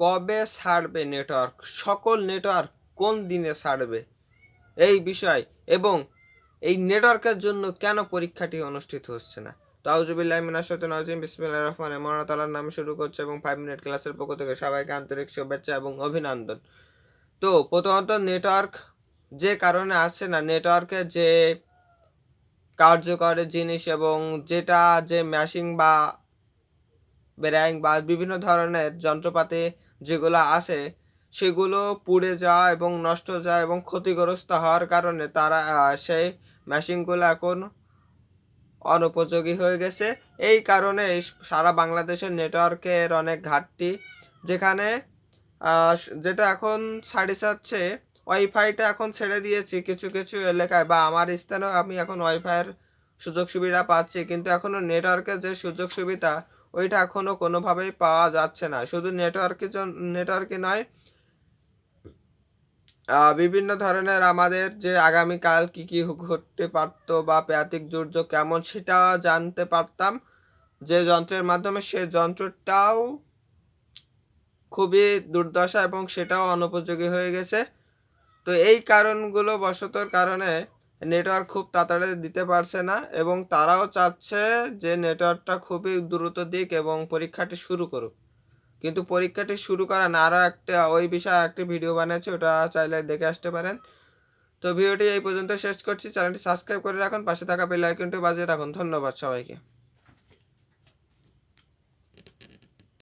কবে ছাড়বে নেটওয়ার্ক সকল নেটওয়ার্ক কোন দিনে ছাড়বে? এই বিষয় এবং এই নেটওয়ার্কের জন্য কেন পরীক্ষাটি অনুষ্ঠিত হচ্ছে না? তাউজুবিল্লাহ মিনাশত নাজিম বিসমিল্লাহ রহমান মহানা তালার নামে শুরু করছে এবং ফাইভ মিনিট ক্লাসের পক্ষ থেকে সবাইকে আন্তরিক শুভেচ্ছা এবং অভিনন্দন। তো প্রথমত নেটওয়ার্ক যে কারণে আসছে না নেটওয়ার্কের যে কার্যকরী জিনিস এবং যেটা যে ম্যাশিং বা ব্র্যাং বা বিভিন্ন ধরনের যন্ত্রপাতি যেগুলো আসে, সেগুলো পুড়ে যাওয়া এবং নষ্ট যাওয়া এবং ক্ষতিগ্রস্ত হওয়ার কারণে তারা সেই মেশিনগুলো এখন অনুপযোগী হয়ে গেছে। এই কারণে সারা বাংলাদেশের নেটওয়ার্কের অনেক ঘাটতি যেখানে যেটা এখন ছাড়ি যাচ্ছে ওয়াইফাইটা এখন ছেড়ে দিয়েছি কিছু কিছু এলাকায় বা আমার স্থানেও আমি এখন ওয়াইফাইয়ের সুযোগ সুবিধা পাচ্ছি। কিন্তু এখনও নেটওয়ার্কের যে সুযোগ সুবিধা ওইটা এখনও কোনোভাবেই পাওয়া যাচ্ছে না। শুধু নেটওয়ার্কের জন্য নেটওয়ার্কে নয় বিভিন্ন ধরনের আমাদের যে আগামীকাল কি কি ঘটতে পারতো বা প্রাকৃতিক দুর্যোগ কেমন সেটা জানতে পারতাম। যে যন্ত্রের মাধ্যমে সে যন্ত্রটাও খুবই দুর্দশা এবং সেটাও অনুপযোগী হয়ে গেছে। তো এই কারণগুলো বশতর কারণে নেটওয়ার্ক খুব তাড়াতাড়ি দিতে পারছে না এবং তারাও চাচ্ছে যে নেটওয়ার্কটা খুবই দ্রুত দিক এবং পরীক্ষাটি শুরু করুক। কিন্তু পরীক্ষাটি শুরু করা না আরও একটা, ওই বিষয়ে একটি ভিডিও বানিয়েছে, ওটা চাইলে দেখে আসতে পারেন। তো ভিডিওটি এই পর্যন্ত শেষ করছি। চ্যানেলটি সাবস্ক্রাইব করে রাখুন, পাশে থাকা বেল আইকনটি বাজিয়ে রাখুন। ধন্যবাদ সবাইকে।